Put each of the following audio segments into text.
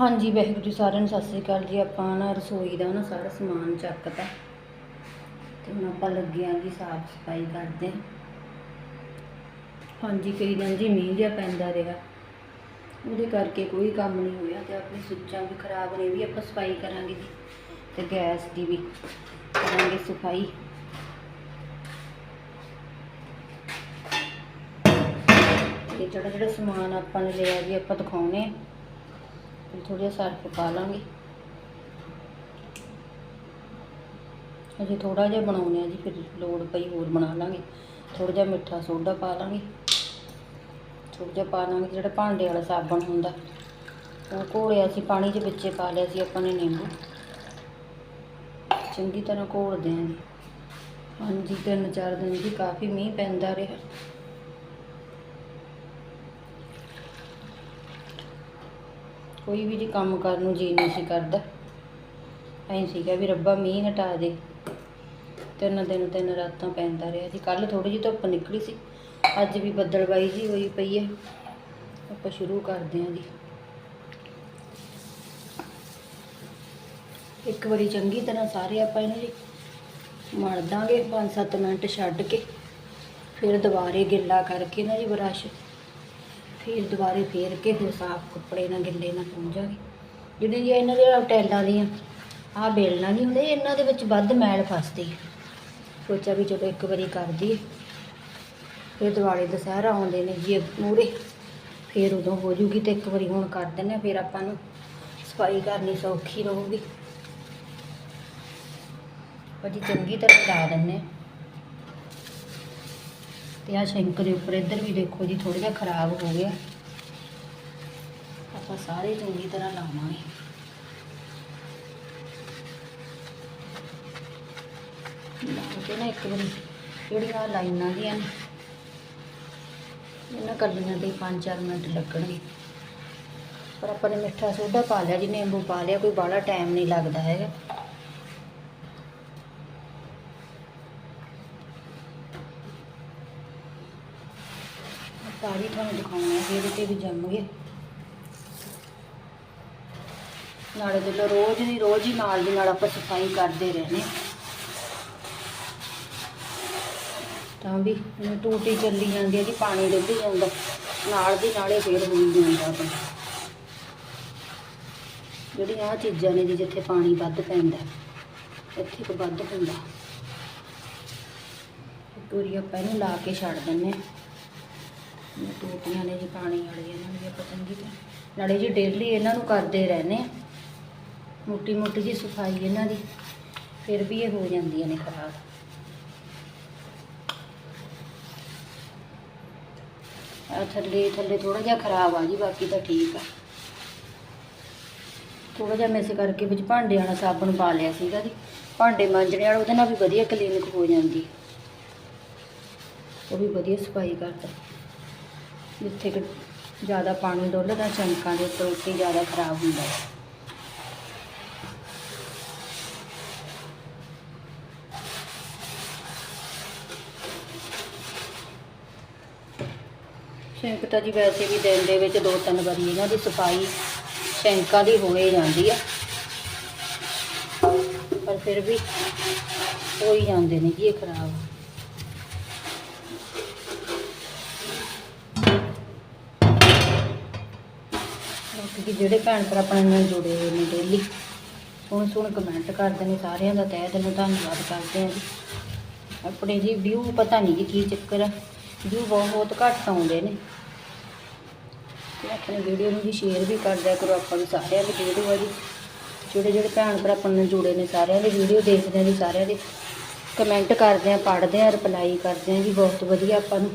ਹਾਂਜੀ, ਵਾਹਿਗੁਰੂ ਜੀ ਸਾਰਿਆਂ ਨੂੰ ਸਤਿ ਸ੍ਰੀ ਅਕਾਲ ਜੀ। ਆਪਾਂ ਨਾ ਰਸੋਈ ਦਾ ਨਾ ਸਾਰਾ ਸਮਾਨ ਚੱਕਤਾ। ਤੇ ਹੁਣ ਆਪਾਂ ਲੱਗੇ ਆਂ ਜੀ ਸਾਫ਼ ਸਫ਼ਾਈ ਕਰਦੇ ਹਾਂਜੀ, ਕਈ ਦਿਨ ਜੀ ਮੀਂਹ ਜਿਹਾ ਪੈਂਦਾ ਰਿਹਾ। ਉਹਦੇ ਕਰਕੇ ਕੋਈ ਕੰਮ ਨਹੀਂ ਹੋਇਆ ਤੇ ਆਪਣੀ ਸੁੱਚਾਂ ਵੀ ਖਰਾਬ ਨੇ ਵੀ ਆਪਾਂ ਸਫ਼ਾਈ ਕਰਾਂਗੇ ਜੀ। ਤੇ ਗੈਸ ਦੀ ਵੀ ਕਰਾਂਗੇ ਸਫ਼ਾਈ। ਤੇ ਜਿਹੜਾ ਜਿਹੜਾ ਸਮਾਨ ਆਪਾਂ ਨੇ ਲਿਆ ਜੀ, ਆਪਾਂ ਦਿਖਾਉਣੇ ਆ। ਫਿਰ ਥੋੜਾ ਜਿਹਾ ਸਰਫ ਪਾ ਲਾਂਗੇ। ਅਜੇ ਥੋੜਾ ਜਿਹਾ ਬਣਾਉਣੇ ਆ ਜੀ, ਫਿਰ ਲੋੜ ਪਈ ਹੋਰ ਬਣਾ ਲਾਂਗੇ। ਥੋੜਾ ਜਿਹਾ ਮਿੱਠਾ ਸੋਡਾ ਪਾ ਲਾਂਗੇ। ਥੋੜਾ ਜਿਹਾ ਪਾ ਲਾਂਗੇ ਜਿਹੜਾ ਭਾਂਡੇ ਵਾਲਾ ਸਾਬਣ ਹੁੰਦਾ। ਉਹ ਘੋਲਿਆ ਸੀ, ਪਾਣੀ ਦੇ ਵਿੱਚੇ ਪਾ ਲਿਆ ਸੀ ਆਪਾਂ ਨੇ ਨਿੰਬੂ। ਚੰਗੀ ਤਰ੍ਹਾਂ ਘੋਲਦੇ ਆਂ ਜੀ। ਹਾਂਜੀ, ਤਿੰਨ ਚਾਰ ਦਿਨ ਜੀ ਕਾਫੀ ਮੀਂਹ ਪੈਂਦਾ ਰਿਹਾ। ਕੋਈ ਵੀ ਜੀ ਕੰਮ ਕਰਨ ਨੂੰ ਜੀ ਨਹੀਂ ਸੀ ਕਰਦਾ। ਐਂ ਸੀਗਾ ਵੀ ਰੱਬਾ ਮੀਂਹ ਹਟਾ ਦੇ ਤਿੰਨ ਦਿਨ ਤਿੰਨ ਰਾਤਾਂ ਪੈਂਦਾ ਰਿਹਾ ਜੀ ਕੱਲ ਥੋੜੀ ਜਿਹੀ ਧੁੱਪ ਨਿਕਲੀ ਸੀ। ਅੱਜ ਵੀ ਬੱਦਲਬਾਈ ਜੀ ਹੋਈ ਪਈ ਹੈ ਆਪਾਂ ਸ਼ੁਰੂ ਕਰਦੇ ਹਾਂ ਜੀ। ਇੱਕ ਵਾਰੀ ਚੰਗੀ ਤਰ੍ਹਾਂ ਸਾਰੇ ਆਪਾਂ ਇਹਨੂੰ ਜੀ ਮਲ ਦਾਂਗੇ 5-7 ਮਿੰਟ ਛੱਡ ਕੇ, ਫਿਰ ਦੁਬਾਰੇ ਗਿੱਲਾ ਕਰਕੇ ਨਾ ਜੀ ਬਰਸ਼। ਫਿਰ ਦੁਬਾਰੇ ਫੇਰ ਕੇ ਫਿਰ ਸਾਫ਼ ਕੱਪੜੇ ਨਾਲ, ਗਿੱਲੇ ਨਾਲ ਪੂੰਝਾਂਗੇ ਜਿਹੜੇ ਜੀ ਇਹਨਾਂ ਦੇ ਟੈਲਾਂ ਦੀਆਂ, ਆਹ ਬੇਲਣਾ ਨਹੀਂ ਹੁੰਦੇ, ਇਹਨਾਂ ਦੇ ਵਿੱਚ ਵੱਧ ਮੈਲ ਫਸਦੀ। ਸੋਚਿਆ ਵੀ ਚਲੋ ਇੱਕ ਵਾਰੀ ਕਰ ਦਈਏ। ਫਿਰ ਦਿਵਾਲੀ ਦੁਸਹਿਰਾ ਆਉਂਦੇ ਨੇ ਜੀ ਮੂਰੇ ਫਿਰ ਉਦੋਂ ਹੋ ਜੂਗੀ ਤੇ ਇੱਕ ਵਾਰੀ ਹੁਣ ਕਰ ਦਿੰਦੇ ਹਾਂ, ਫਿਰ ਆਪਾਂ ਨੂੰ ਸਫ਼ਾਈ ਕਰਨੀ ਸੌਖੀ ਰਹੂਗੀ। ਭਾਜੀ ਚੰਗੀ ਤਰ੍ਹਾਂ ਲਾ ਦਿੰਦੇ ਹਾਂ। ਤੇ ਆ ਸ਼ਿੰਕ ਦੇ ਉੱਪਰ ਇੱਧਰ ਵੀ ਦੇਖੋ ਜੀ ਥੋੜਾ ਜਿਹਾ ਖਰਾਬ ਹੋ ਗਿਆ। ਆਪਾਂ ਸਾਰੇ ਚੰਗੀ ਤਰ੍ਹਾਂ ਲਾਵਾਂਗੇ। ਲਾ ਨਾ ਇੱਕ ਵਾਰੀ, ਜਿਹੜੀਆਂ ਲਾਈਨਾਂ ਦੀਆਂ ਨੇ, ਇਹਨਾਂ ਕੱਢੀਆਂ ਤੇ 5-4 ਮਿੰਟ ਲੱਗਣਗੇ। ਪਰ ਆਪਾਂ ਨੇ ਮਿੱਠਾ ਸੋਡਾ ਪਾ ਲਿਆ ਜੀ ਨਿੰਬੂ ਪਾ ਲਿਆ, ਕੋਈ ਬਾਹਲਾ ਟਾਈਮ ਨਹੀਂ ਲੱਗਦਾ ਹੈਗਾ। ਸਾਰੀ ਤੁਹਾਨੂੰ ਦਿਖਾਉਣਾ ਹੈ ਇਹਦੇ ਤੇ ਵੀ ਜੰਮ ਨਾਲੇ ਜਦੋਂ ਰੋਜ਼ ਦੀ ਰੋਜ਼ ਹੀ ਨਾਲ ਦੀ ਨਾਲ ਆਪਾਂ ਸਫ਼ਾਈ ਕਰਦੇ ਰਹਿੰਦੇ ਹਾਂ। ਤਾਂ ਵੀ ਟੂਟੀ ਚੱਲੀ ਜਾਂਦੀ ਹੈ ਜੀ, ਪਾਣੀ ਡੁੱਬ ਜਾਂਦਾ, ਨਾਲ ਦੀ ਨਾਲੇ ਫੇਰ ਹੋਈ ਜਾਂਦਾ ਆਪਾਂ ਜਿਹੜੀਆਂ ਆਹ ਚੀਜ਼ਾਂ ਨੇ ਜੀ, ਜਿੱਥੇ ਪਾਣੀ ਵੱਧ ਪੈਂਦਾ, ਇੱਥੇ ਕੁ ਵੱਧ ਹੁੰਦਾ। ਪੂਰੀ ਆਪਾਂ ਇਹਨੂੰ ਲਾ ਕੇ ਛੱਡ ਦਿੰਦੇ ਹਾਂ। ਟੂਟੀਆਂ ਨੇ ਜੀ ਪਾਣੀ ਵਾਲੀਆਂ ਇਹਨਾਂ ਨੂੰ ਵੀ ਆਪਾਂ ਚੰਗੀ ਤਰ੍ਹਾਂ ਨਾਲੇ ਜੀ ਡੇਲੀ ਇਹਨਾਂ ਨੂੰ ਕਰਦੇ ਰਹਿੰਦੇ ਆ ਮੋਟੀ ਮੋਟੀ ਜੀ ਸਫ਼ਾਈ ਇਹਨਾਂ ਦੀ, ਫਿਰ ਵੀ ਇਹ ਹੋ ਜਾਂਦੀਆਂ ਨੇ ਖਰਾਬ। ਆ ਥੱਲੇ ਥੱਲੇ ਥੋੜਾ ਜਿਹਾ ਖਰਾਬ ਆ ਜੀ, ਬਾਕੀ ਤਾਂ ਠੀਕ ਆ। ਥੋੜਾ ਜਿਹਾ ਮਿਸ ਕਰਕੇ ਵਿੱਚ ਭਾਂਡੇ ਵਾਲਾ ਸਾਬਣ ਪਾ ਲਿਆ ਸੀਗਾ ਜੀ। ਭਾਂਡੇ ਮਾਂਜਣੇ ਵਾਲਾ ਉਹਦੇ ਨਾਲ ਵੀ ਵਧੀਆ ਕਲੀਨਿਕ ਹੋ ਜਾਂਦੀ। ਉਹ ਵੀ ਵਧੀਆ ਸਫ਼ਾਈ ਕਰਦਾ। ਜਿੱਥੇ ਕਿ ਜ਼ਿਆਦਾ ਪਾਣੀ ਡੁੱਲਦਾ ਚਮਕਾਂ ਦੇ ਉੱਤੇ ਉੱਤੇ ਜ਼ਿਆਦਾ ਖਰਾਬ ਹੁੰਦਾ ਹੈ। ਸ਼ੈਂਕ ਤਾਂ ਜੀ ਵੈਸੇ ਵੀ ਦਿਨ ਦੇ ਵਿੱਚ ਦੋ ਤਿੰਨ ਵਾਰੀ ਇਹਨਾਂ ਦੀ ਸਫ਼ਾਈ ਸ਼ੈਂਕਾਂ ਦੀ ਹੋ ਹੀ ਜਾਂਦੀ ਆ। ਪਰ ਫਿਰ ਵੀ ਹੋ ਹੀ ਜਾਂਦੇ ਨੇ ਜੀ ਇਹ ਖਰਾਬ ਬਾਕੀ ਕਿ ਜਿਹੜੇ ਭੈਣ ਭਰਾ ਆਪਣੇ ਨਾਲ ਜੁੜੇ ਹੋਏ ਨੇ ਡੇਲੀ ਸੋਹਣੇ ਸੋਹਣੇ ਕਮੈਂਟ ਕਰਦੇ ਨੇ ਸਾਰਿਆਂ ਦਾ, ਤਹਿ ਦਿਲੋਂ ਧੰਨਵਾਦ ਕਰਦੇ ਹਾਂ ਜੀ। ਆਪਣੇ ਜੀ ਵਿਊ ਪਤਾ ਨਹੀਂ ਜੀ ਕੀ ਚੱਕਰ ਆ ਵਿਊ ਬਹੁਤ ਘੱਟ ਆਉਂਦੇ ਨੇ। ਤੇ ਆਪਣੇ ਵੀਡੀਓ ਨੂੰ ਜੀ ਸ਼ੇਅਰ ਵੀ ਕਰ ਦਿਆ ਕਰੋ ਆਪਾਂ ਵੀ ਸਾਰਿਆਂ ਦੀ ਵੀਡੀਓ ਆ ਜੀ। ਜਿਹੜੇ ਜਿਹੜੇ ਭੈਣ ਭਰਾ ਆਪਣੇ ਨਾਲ ਜੁੜੇ ਨੇ ਸਾਰਿਆਂ ਦੀ ਵੀਡੀਓ ਦੇਖਦੇ ਆ ਜੀ, ਸਾਰਿਆਂ ਦੇ ਕਮੈਂਟ ਕਰਦੇ ਆ, ਪੜ੍ਹਦੇ ਆ ਰਿਪਲਾਈ ਕਰਦੇ ਆ ਜੀ, ਬਹੁਤ ਵਧੀਆ ਆਪਾਂ ਨੂੰ।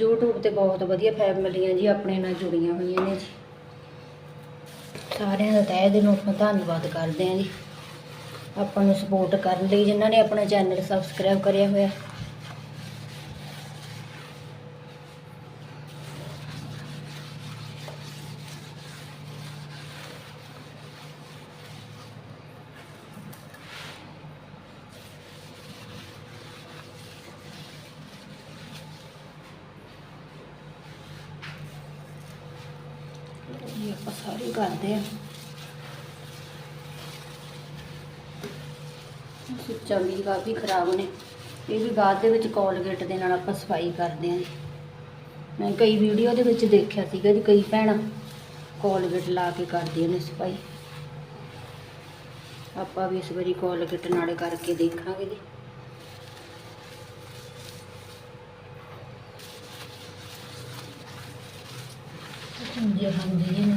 YouTube ਤੇ ਬਹੁਤ ਵਧੀਆ ਫੈਮਲੀਆਂ ਜੀ, ਆਪਣੇ ਨਾਲ ਜੁੜੀਆਂ ਹੋਈਆਂ ਨੇ ਜੀ। ਸਾਰਿਆਂ ਦਾ ਤਹਿ ਦਿਲੋਂ ਆਪਾਂ ਧੰਨਵਾਦ ਕਰਦੇ ਹਾਂ ਜੀ। ਆਪਾਂ ਨੂੰ ਸਪੋਰਟ ਕਰਨ ਲਈ ਜਿਨ੍ਹਾਂ ਨੇ ਆਪਣਾ ਚੈਨਲ ਸਬਸਕ੍ਰਾਈਬ ਕਰਿਆ ਹੋਇਆ ਇਹ ਆਪਾਂ ਸਾਰੀ ਕਰਦੇ ਆ ਸੁੱਚਾਂ ਵੀ ਕਾਫੀ ਖਰਾਬ ਨੇ। ਇਹ ਵੀ ਬਾਅਦ ਦੇ ਵਿੱਚ ਕੋਲਗੇਟ ਦੇ ਨਾਲ ਆਪਾਂ ਸਫ਼ਾਈ ਕਰਦੇ ਆਂ ਜੀ। ਮੈਂ ਕਈ ਵੀਡੀਓ ਦੇ ਵਿੱਚ ਦੇਖਿਆ ਸੀਗਾ ਜੀ, ਕਈ ਭੈਣਾਂ ਕੋਲਗੇਟ ਲਾ ਕੇ ਕਰਦੀਆਂ ਨੇ ਸਫ਼ਾਈ। ਆਪਾਂ ਵੀ ਇਸ ਵਾਰੀ ਕੋਲਗੇਟ ਨਾਲੇ ਕਰਕੇ ਦੇਖਾਂਗੇ ਜੀ। ਹਾਂਜੀ ਹੁੰਦੀ ਜੀ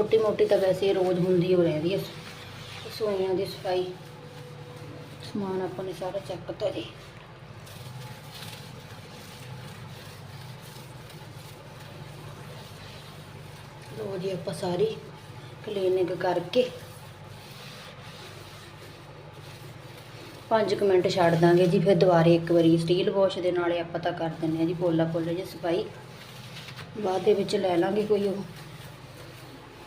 ਮੋਟੀ ਮੋਟੀ ਤਾਂ ਵੈਸੇ ਰੋਜ਼ ਹੁੰਦੀ ਹੋ ਰਹਿੰਦੀ ਹੈ। ਰਸੋਈਆਂ ਦੀ ਸਫ਼ਾਈ। ਸਮਾਨ ਆਪਾਂ ਨੇ ਸਾਰਾ ਚੱਕਤਾ ਜੀ। ਲੋ ਜੀ ਆਪਾਂ ਸਾਰੀ ਕਲੀਨਿੰਗ ਕਰਕੇ 5 ਮਿੰਟ ਛੱਡ ਦਾਂਗੇ ਜੀ, ਫਿਰ ਦੁਬਾਰੇ ਇੱਕ ਵਾਰੀ ਸਟੀਲ ਵਾਸ਼ ਦੇ ਨਾਲੇ ਆਪਾਂ ਤਾਂ ਕਰ ਦਿੰਨੇ ਆ ਜੀ ਪੋਲਾ ਪੋਲਾ ਜੀ ਸਫ਼ਾਈ। ਬਾਅਦ ਦੇ ਵਿੱਚ ਲੈ ਲਾਂਗੇ ਕੋਈ ਉਹ।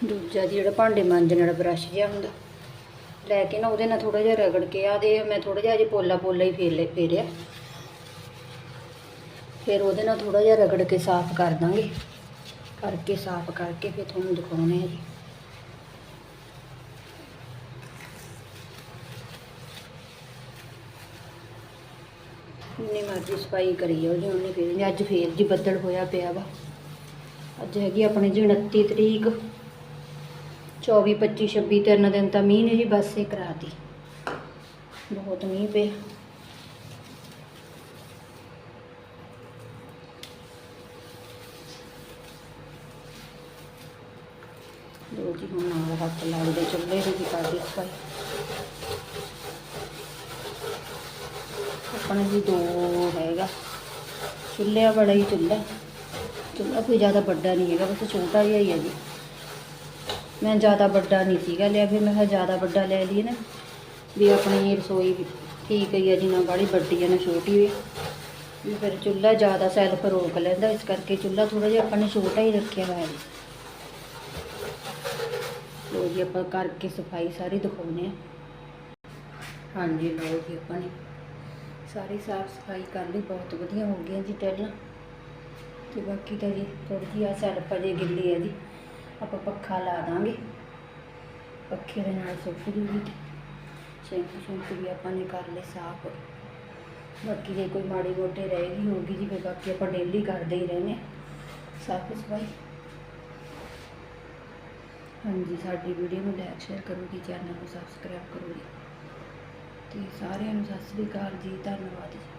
ਦੂਜਾ ਜੀ ਜਿਹੜਾ ਭਾਂਡੇ ਮਾਂਜਣ ਵਾਲਾ ਬਰਸ਼ ਜਿਹਾ ਹੁੰਦਾ। ਲੈ ਕੇ ਨਾ ਉਹਦੇ ਨਾਲ ਥੋੜਾ ਜਿਹਾ ਰਗੜ ਕੇ ਆ ਦੇ ਮੈਂ ਥੋੜਾ ਜਿਹਾ ਅਜੇ ਪੋਲਾ ਪੋਲਾ ਹੀ ਫੇਰ ਲੈ ਫੇਰਿਆ। ਫਿਰ ਉਹਦੇ ਨਾਲ ਥੋੜਾ ਜਿਹਾ ਰਗੜ ਕੇ ਸਾਫ਼ ਕਰ ਦਾਂਗੇ। ਕਰਕੇ, ਸਾਫ਼ ਕਰਕੇ ਫਿਰ ਤੁਹਾਨੂੰ ਦਿਖਾਉਣੇ ਆ ਜੀ। ਜਿੰਨੀ ਮਰਜ਼ੀ ਸਫ਼ਾਈ ਕਰੀ ਜਾਓ ਜੀ, ਉਹਨੇ ਫੇਰ ਅੱਜ ਫੇਰ ਜੀ ਬੱਦਲ ਹੋਇਆ ਪਿਆ ਵਾ। ਅੱਜ ਹੈਗੀ ਆਪਣੇ ਜੀ 29 ਤਰੀਕ। 24 25 26 ਤਿੰਨ ਦਿਨ ਤਾਂ ਮੀਂਹ ਨੇ ਜੀ ਬਸ ਇਹ ਕਰਾਤੀ। ਬਹੁਤ ਮੀਂਹ ਪਿਆ। ਲੋ ਜੀ, ਹੁਣ ਨਾਲ ਹੱਥ ਲੱਗਦੇ ਚੁੱਲ੍ਹੇ ਦੀ ਵੀ ਕਰਦੀ ਸਫ਼ਾਈ ਆਪਣਾ ਜੀ ਦੋ ਹੈਗਾ। ਚੁੱਲ੍ਹਾ ਬੜਾ ਹੀ ਚੁੱਲ੍ਹਾ। ਚੁੱਲ੍ਹਾ ਕੋਈ ਜ਼ਿਆਦਾ ਵੱਡਾ ਨਹੀਂ ਹੈਗਾ, ਬਸ ਛੋਟਾ ਜਿਹਾ ਹੀ ਹੈ ਜੀ। ਮੈਂ ਜ਼ਿਆਦਾ ਵੱਡਾ ਨਹੀਂ ਸੀਗਾ ਲਿਆ, ਫਿਰ ਮੈਂ ਕਿਹਾ ਜ਼ਿਆਦਾ ਵੱਡਾ ਲੈ ਲਈਏ ਨਾ। ਵੀ ਆਪਣੀ ਰਸੋਈ ਠੀਕ ਹੀ ਹੈ ਜੀ ਨਾ ਬਾਹਲੀ ਵੱਡੀ ਹੈ ਨਾ, ਛੋਟੀ ਹੈ ਵੀ ਫਿਰ ਚੁੱਲ੍ਹਾ ਜ਼ਿਆਦਾ ਸੈਲਫ ਰੋਕ ਲੈਂਦਾ, ਇਸ ਕਰਕੇ ਚੁੱਲ੍ਹਾ ਥੋੜਾ ਜਿਹਾ ਆਪਾਂ ਨੇ ਛੋਟਾ ਹੀ ਰੱਖਿਆ ਹੋਇਆ ਜੀ। ਲੋ ਜੀ, ਆਪਾਂ ਕਰਕੇ ਸਫ਼ਾਈ ਸਾਰੀ ਦਿਖਾਉਂਦੇ ਆ ਹਾਂਜੀ, ਲਓ ਜੀ ਆਪਾਂ ਨੇ ਸਾਰੀ ਸਾਫ਼ ਸਫ਼ਾਈ ਕਰ ਲਈ, ਬਹੁਤ ਵਧੀਆ ਹੋ ਗਈਆਂ ਜੀ ਟੈਲਾਂ ਤੇ ਬਾਕੀ ਤਾਂ ਜੀ ਥੋੜੀ ਜਿਹੀ ਆ ਸੈਲਫ ਅਜੇ ਗਿੱਲੀ ਹੈ ਜੀ। ਆਪਾਂ ਪੱਖਾ ਲਾ ਦਾਂਗੇ। ਪੱਖੇ ਦੇ ਨਾਲ ਸੁੱਕ ਜੂਗੀ। ਸ਼ੈਂਪੂ ਸ਼ੈਂਪੂ ਵੀ ਆਪਾਂ ਨੇ ਕਰ ਲਏ ਸਾਫ਼। ਬਾਕੀ ਜੇ ਕੋਈ ਮਾੜੀ ਮੋਟੀ ਰਹਿ ਗਈ ਹੋਗੀ ਜੀ, ਫਿਰ ਬਾਕੀ ਆਪਾਂ ਡੇਲੀ ਕਰਦੇ ਹੀ ਰਹਿੰਦੇ ਹਾਂ। ਸਾਫ਼ ਸਫ਼ਾਈ। ਹਾਂਜੀ, ਸਾਡੀ ਵੀਡੀਓ ਨੂੰ ਲਾਈਕ ਸ਼ੇਅਰ ਕਰੋ ਜੀ ਚੈਨਲ ਨੂੰ ਸਬਸਕ੍ਰਾਈਬ ਕਰੋ ਜੀ। ਤੇ ਸਾਰਿਆਂ ਨੂੰ ਸਤਿ ਸ੍ਰੀ ਅਕਾਲ ਜੀ, ਧੰਨਵਾਦ ਜੀ।